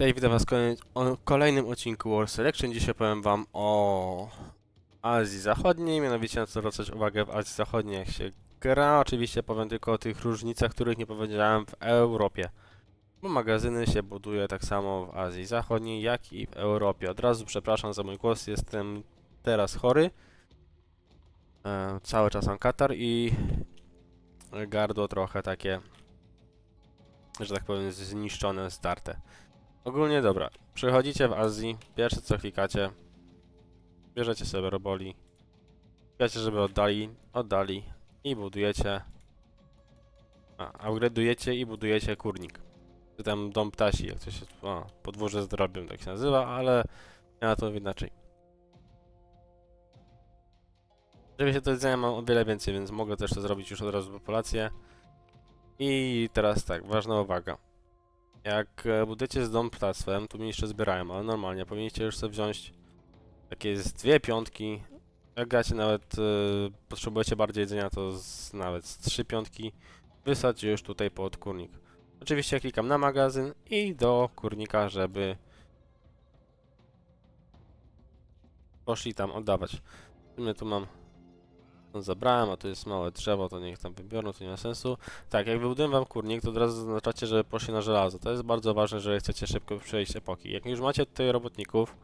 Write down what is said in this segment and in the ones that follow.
Cześć, witam was o kolejnym odcinku War Selection. Dzisiaj powiem wam o Azji Zachodniej, mianowicie na co zwracać uwagę w Azji Zachodniej jak się gra. Oczywiście powiem tylko o tych różnicach, których nie powiedziałem w Europie. Bo magazyny się buduje tak samo w Azji Zachodniej, jak i w Europie. Od razu przepraszam za mój głos, jestem teraz chory. E, cały czas mam katar i gardło trochę takie, że tak powiem, zniszczone, zdarte. Ogólnie dobra. Przychodzicie w Azji, pierwsze co klikacie, bierzecie sobie roboli, klikacie, żeby oddali, oddali i budujecie, a, upgrade'ujecie i budujecie kurnik. Czy tam dom ptasi, jak to się, o, podwórze z drobią tak się nazywa, ale ja to inaczej. Oczywiście do jedzenia mam o wiele więcej, więc mogę też to zrobić już od razu populację. I teraz tak, ważna uwaga. Jak e, budujecie z dom ptactwem, tu mi jeszcze zbierają, ale normalnie powinniście już sobie wziąć takie z dwie piątki. Jak gracie nawet, e, potrzebujecie bardziej jedzenia, to z, nawet z trzy piątki. Wysadź już tutaj pod kurnik. Oczywiście klikam na magazyn i do kurnika, żeby poszli tam oddawać. Sumie tu mam no, zabrałem, a tu jest małe drzewo, to niech tam wybiorą, to nie ma sensu. Tak, jak wybuduję wam kurnik, to od razu zaznaczacie, że poszli na żelazo. To jest bardzo ważne, że chcecie szybko przejść epoki. Jak już macie tutaj robotników,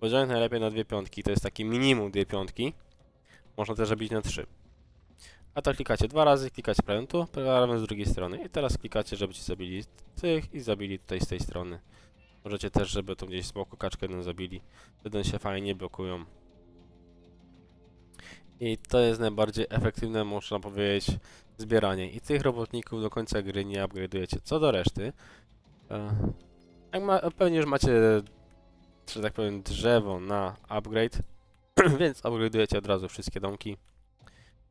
podzielać najlepiej na dwie piątki, to jest taki minimum dwie piątki. Można też robić na trzy. A to klikacie dwa razy, klikacie prawym tu, z drugiej strony. I teraz klikacie, żeby ci zabili tych i zabili tutaj z tej strony. Możecie też, żeby tu gdzieś z boku kaczkę jedną zabili. Wtedy się fajnie blokują. I to jest najbardziej efektywne, można powiedzieć, zbieranie. I tych robotników do końca gry nie upgrade'ujecie. Co do reszty, e, jak ma, pewnie już macie, że tak powiem, drzewo na upgrade, więc upgrade'ujecie od razu wszystkie domki.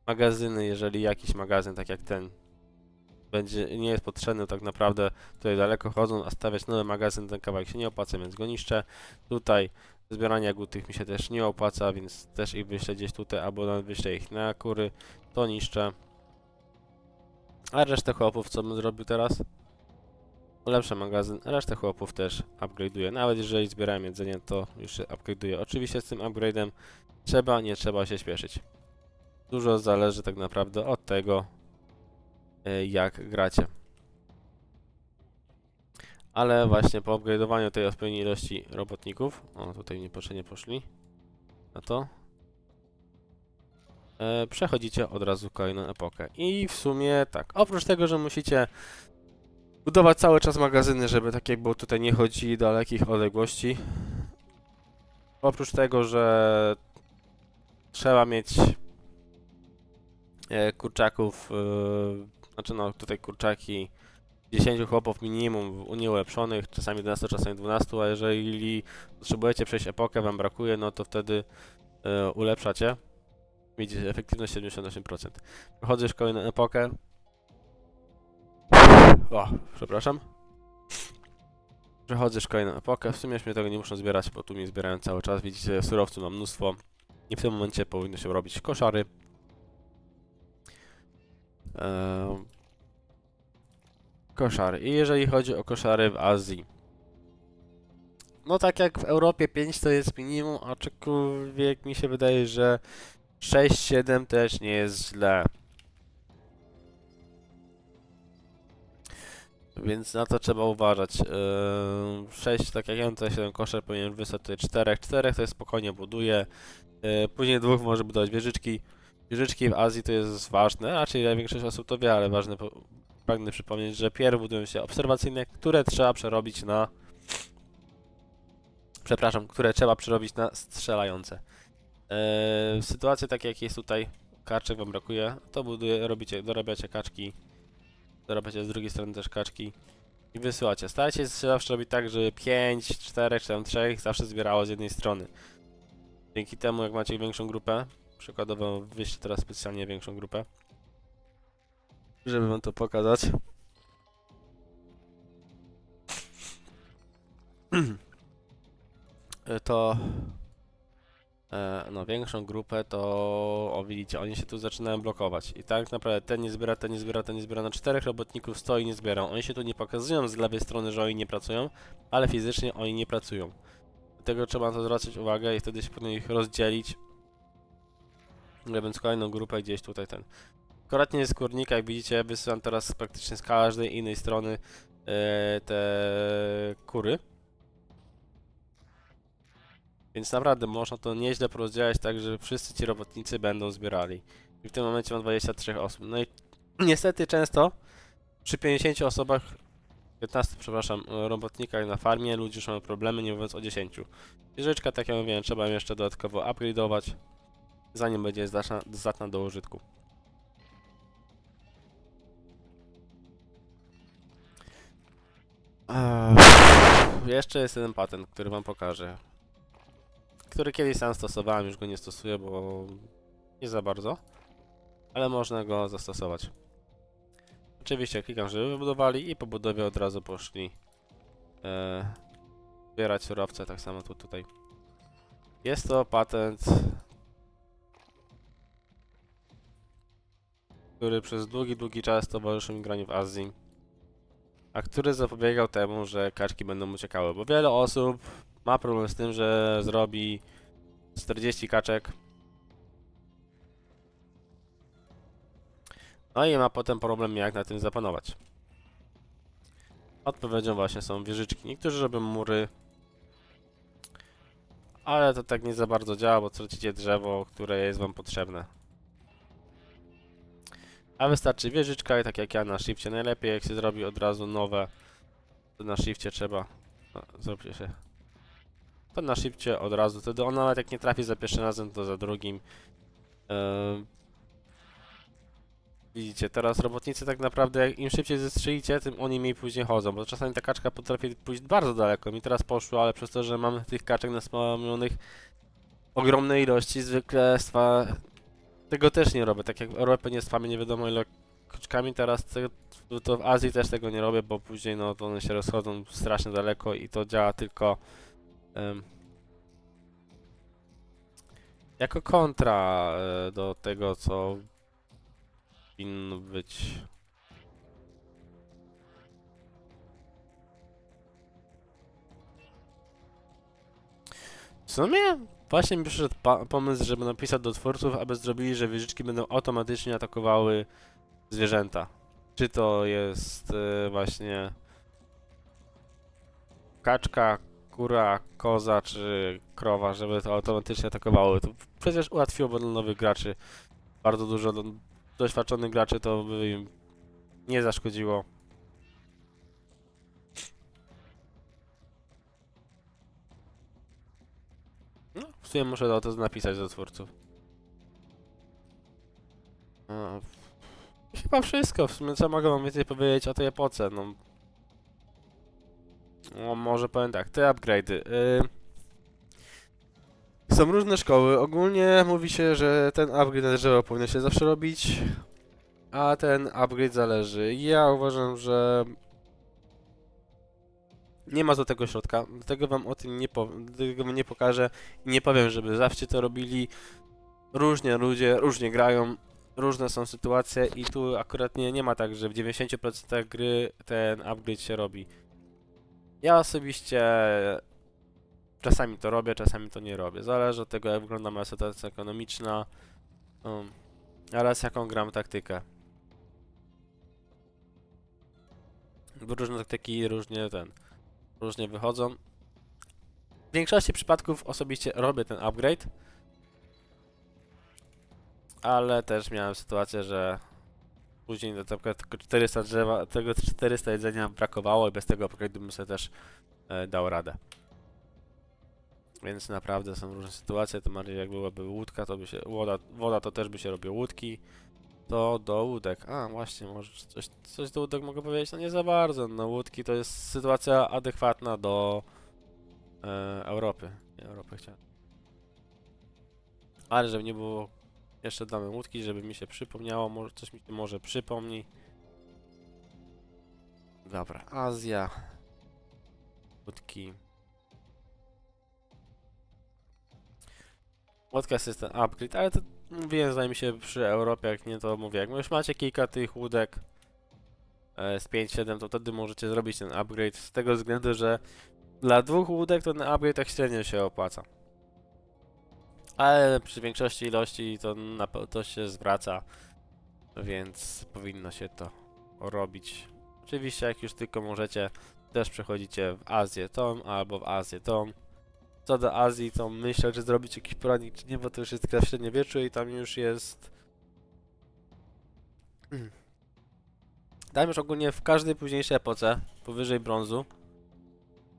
Magazyny, jeżeli jakiś magazyn, tak jak ten, będzie, nie jest potrzebny tak naprawdę, tutaj daleko chodzą, a stawiać nowy magazyn, ten kawałek się nie opłaca, więc go niszczę. Tutaj Zbieranie jagód mi się też nie opłaca, więc też ich wyślę gdzieś tutaj, albo nawet wyślę ich na kury, to niszczę. A resztę chłopów co bym zrobił teraz? Ulepszę magazyn, resztę chłopów też upgrade'uję. Nawet jeżeli zbierałem jedzenie, to już się upgrade'uję. Oczywiście z tym upgrade'em trzeba, nie trzeba się śpieszyć. Dużo zależy tak naprawdę od tego, e, jak gracie. Ale właśnie po upgrade'owaniu tej odpowiedniej ilości robotników, o tutaj niepotrzebnie poszli na to, e, przechodzicie od razu kolejną epokę. I w sumie tak, oprócz tego, że musicie budować cały czas magazyny, żeby tak jak było tutaj nie chodzili do dalekich odległości, oprócz tego, że trzeba mieć e, kurczaków, e, znaczy no tutaj kurczaki 10 chłopów minimum w Unii ulepszonych, czasami 11, czasami 12, a jeżeli potrzebujecie przejść epokę, wam brakuje, no to wtedy e, ulepszacie. Widzicie, efektywność 78%. Przechodzę już kolejną epokę. O, przepraszam. Przechodzę już kolejną epokę. W sumie już mnie tego nie muszę zbierać, bo tu mi zbierają cały czas. Widzicie, surowców mam mnóstwo. I w tym momencie powinno się robić koszary. Eee, koszary. I jeżeli chodzi o koszary w Azji. No tak jak w Europie 5 to jest minimum, aczkolwiek mi się wydaje, że 6-7 też nie jest źle. Więc na to trzeba uważać. Yy, 6, tak jak ja mam tutaj 7 koszer, powinien wysłać tutaj 4. 4 to jest spokojnie buduje. Yy, później dwóch może budować wieżyczki. Wieżyczki w Azji to jest ważne, raczej większość osób to wie, ale ważne pragnę przypomnieć, że pierw budują się obserwacyjne, które trzeba przerobić na... Przepraszam, które trzeba przerobić na strzelające. Eee, sytuacje takie jak jest tutaj, karczek wam brakuje, to buduje, robicie, dorabiacie kaczki, dorabiacie z drugiej strony też kaczki i wysyłacie. Starajcie się zawsze robić tak, żeby 5, 4 czy tam 3 zawsze zbierało z jednej strony. Dzięki temu, jak macie większą grupę, przykładowo wyście teraz specjalnie większą grupę, żeby wam to pokazać. E, to e, no, większą grupę, to o widzicie, oni się tu zaczynają blokować. I tak naprawdę ten nie zbiera, ten nie zbiera, ten nie zbiera. Na czterech robotników stoi nie zbierają. Oni się tu nie pokazują z lewej strony, że oni nie pracują, ale fizycznie oni nie pracują. Dlatego trzeba na to zwracać uwagę i wtedy się powinno ich rozdzielić. No Więc kolejną grupę gdzieś tutaj ten. Akuratnie z kurnika, jak widzicie, wysyłam teraz praktycznie z każdej innej strony e, te kury. Więc naprawdę można to nieźle porozdziałać tak, że wszyscy ci robotnicy będą zbierali. I w tym momencie mam 23 osób. No i niestety często przy 50 osobach, 15 przepraszam, robotnikach na farmie ludzie już mają problemy, nie mówiąc o 10. Wieżyczka, tak jak mówiłem, trzeba ją jeszcze dodatkowo upgrade'ować, zanim będzie zdatna, zdatna do użytku. Jeszcze jest jeden patent, który wam pokażę. Który kiedyś sam stosowałem, już go nie stosuję, bo nie za bardzo. Ale można go zastosować. Oczywiście klikam, żeby wybudowali i po budowie od razu poszli e, zbierać surowce, tak samo tu tutaj. Jest to patent, który przez długi, długi czas towarzyszył mi graniu w Azji, a który zapobiegał temu, że kaczki będą uciekały, bo wiele osób ma problem z tym, że zrobi 40 kaczek. No i ma potem problem jak na tym zapanować. Odpowiedzią właśnie są wieżyczki. Niektórzy robią mury. Ale to tak nie za bardzo działa, bo tracicie drzewo, które jest wam potrzebne. A wystarczy wieżyczka i tak jak ja na shifcie. Najlepiej jak się zrobi od razu nowe to na shifcie trzeba. No, zróbcie się. To na shifcie od razu, wtedy on nawet jak nie trafi za pierwszym razem, to za drugim. Ehm, widzicie, teraz robotnicy tak naprawdę, im szybciej zestrzelicie, tym oni mniej później chodzą, bo czasami ta kaczka potrafi pójść bardzo daleko. Mi teraz poszło, ale przez to, że mam tych kaczek naspamionych ogromne ilości, zwykle stwa... tego też nie robię. Tak jak Europę nie spamię nie wiadomo ile kaczkami, teraz to w Azji też tego nie robię, bo później no to one się rozchodzą strasznie daleko i to działa tylko Em, jako kontra e, do tego, co powinno być. W sumie właśnie mi przyszedł pomysł, żeby napisać do twórców, aby zrobili, że wieżyczki będą automatycznie atakowały zwierzęta. Czy to jest e, właśnie kaczka, kura, koza czy krowa, żeby to automatycznie atakowało. To przecież ułatwiłoby dla nowych graczy bardzo dużo. Do doświadczonych graczy to by im nie zaszkodziło. W sumie muszę to napisać do twórców. A, chyba wszystko. W sumie co mogę wam więcej powiedzieć o tej epoce? No, no, może powiem tak, te upgrade'y. Y... Są różne szkoły. Ogólnie mówi się, że ten upgrade na drzewo powinno się zawsze robić, a ten upgrade zależy. Ja uważam, że nie ma do tego środka, dlatego wam o tym nie wam nie pokażę i nie powiem, żeby zawsze to robili. Różnie ludzie, różnie grają, różne są sytuacje i tu akurat nie, nie ma tak, że w 90% gry ten upgrade się robi. Ja osobiście czasami to robię, czasami to nie robię. Zależy od tego, jak wygląda moja sytuacja ekonomiczna um, oraz jaką gram taktykę. Bo różne taktyki różnie ten, różnie wychodzą. W większości przypadków osobiście robię ten upgrade, ale też miałem sytuację, że później przykład tylko 400 drzewa, tego 400 jedzenia brakowało i bez tego upgrade'u bym sobie też e, dał radę. Więc naprawdę są różne sytuacje, to bardziej jak byłaby łódka, to by się, woda, woda to też by się robiło łódki, to do łódek, a właśnie, może coś, coś do łódek mogę powiedzieć, no nie za bardzo, no łódki to jest sytuacja adekwatna do e, Europy, nie Europy chciałem. Ale żeby nie było, jeszcze damy łódki, żeby mi się przypomniało, może coś mi się może przypomni. Dobra, Azja, łódki. Jest ten upgrade, ale to mówiłem, zdaje mi się przy Europie, jak nie to mówię, jak już macie kilka tych łódek e, z 5-7, to wtedy możecie zrobić ten upgrade z tego względu, że dla dwóch łódek to ten upgrade tak średnio się opłaca. Ale przy większości ilości to, to się zwraca, więc powinno się to robić. Oczywiście jak już tylko możecie, też przechodzicie w Azję tą albo w Azję tą. Co do Azji, to myślę, że zrobić jakiś poradnik czy nie, bo to już jest gra w średniowieczu i tam już jest... Tam już ogólnie w każdej późniejszej epoce, powyżej brązu,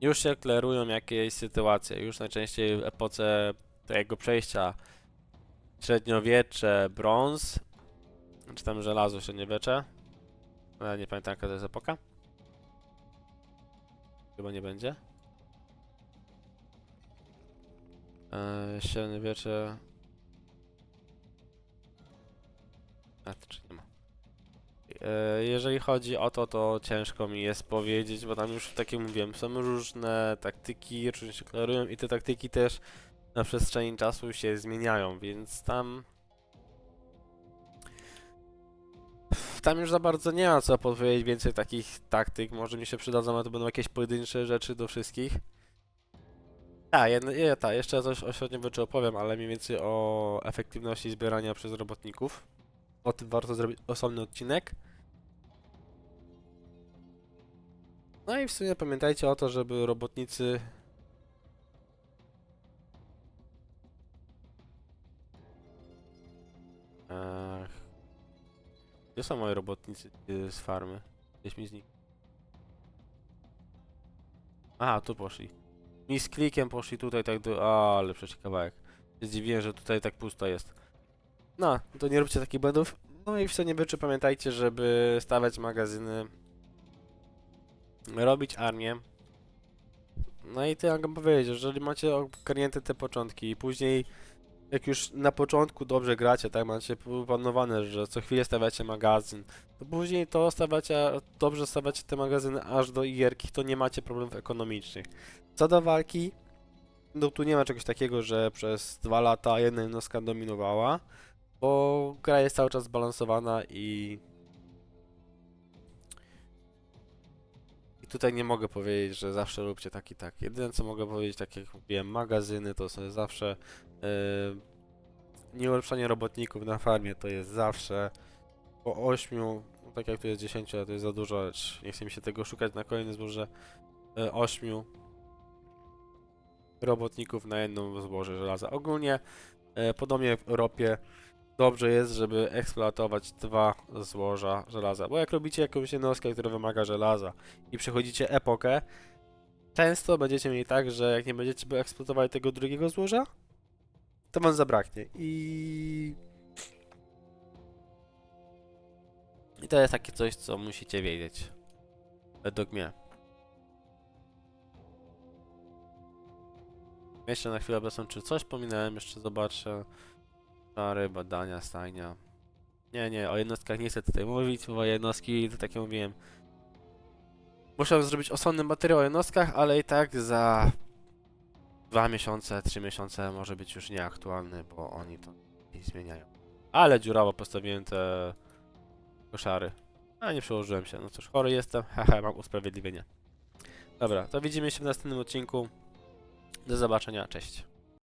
już się klerują jakieś sytuacje. Już najczęściej w epoce tego przejścia średniowiecze, brąz, czy tam żelazo średniowiecze. Ja nie pamiętam jaka to jest epoka. Chyba nie będzie. Eee, średniowiecze... A, to czy nie ma. Eee, jeżeli chodzi o to, to ciężko mi jest powiedzieć, bo tam już, tak jak mówiłem, są różne taktyki, różnie się klarują i te taktyki też na przestrzeni czasu się zmieniają, więc tam... Tam już za bardzo nie ma co podpowiedzieć więcej takich taktyk, może mi się przydadzą, ale to będą jakieś pojedyncze rzeczy do wszystkich. A, jedno, je, ta, jeszcze coś o średniowieczu opowiem, ale mniej więcej o efektywności zbierania przez robotników. O tym warto zrobić osobny odcinek. No i w sumie pamiętajcie o to, żeby robotnicy... Ech. Gdzie są moi robotnicy z farmy? Gdzieś mi z nich. Aha, tu poszli. Mi z klikiem poszli tutaj tak do... A, ale przecież kawałek. Zdziwiłem, że tutaj tak pusto jest. No, to nie róbcie takich błędów. No i w Seniewyczu pamiętajcie, żeby stawiać magazyny, robić armię. No i ty mogę powiedzieć, jeżeli macie ogarnięte te początki i później jak już na początku dobrze gracie, tak, macie planowane, że co chwilę stawiacie magazyn, to później to stawiacie, dobrze stawiacie te magazyny aż do gierki, to nie macie problemów ekonomicznych. Co do walki, no tu nie ma czegoś takiego, że przez dwa lata jedna jednostka dominowała, bo gra jest cały czas zbalansowana i... Tutaj nie mogę powiedzieć, że zawsze róbcie tak i tak. Jedyne co mogę powiedzieć, tak jak mówiłem, magazyny to są zawsze... Yy, robotników na farmie to jest zawsze po 8, no tak jak tu jest 10, ale to jest za dużo, lecz nie chce mi się tego szukać na kolejne zboże. 8 robotników na jedną zboże żelaza. Ogólnie, e, podobnie w Europie, dobrze jest, żeby eksploatować dwa złoża żelaza. Bo jak robicie jakąś jednostkę, która wymaga żelaza i przechodzicie epokę, często będziecie mieli tak, że jak nie będziecie eksploatowali tego drugiego złoża, to wam zabraknie. I... I to jest takie coś, co musicie wiedzieć. Według mnie. Jeszcze na chwilę obecną, czy coś pominąłem, jeszcze zobaczę. Czary, badania, stajnia. Nie, nie, o jednostkach nie chcę tutaj mówić, bo jednostki, to tak jak mówiłem. Muszę zrobić osobny materiał o jednostkach, ale i tak za dwa miesiące, trzy miesiące może być już nieaktualny, bo oni to nie zmieniają. Ale dziurawo postawiłem te koszary. A nie przełożyłem się, no cóż, chory jestem, haha, mam usprawiedliwienie. Dobra, to widzimy się w następnym odcinku. Do zobaczenia, cześć.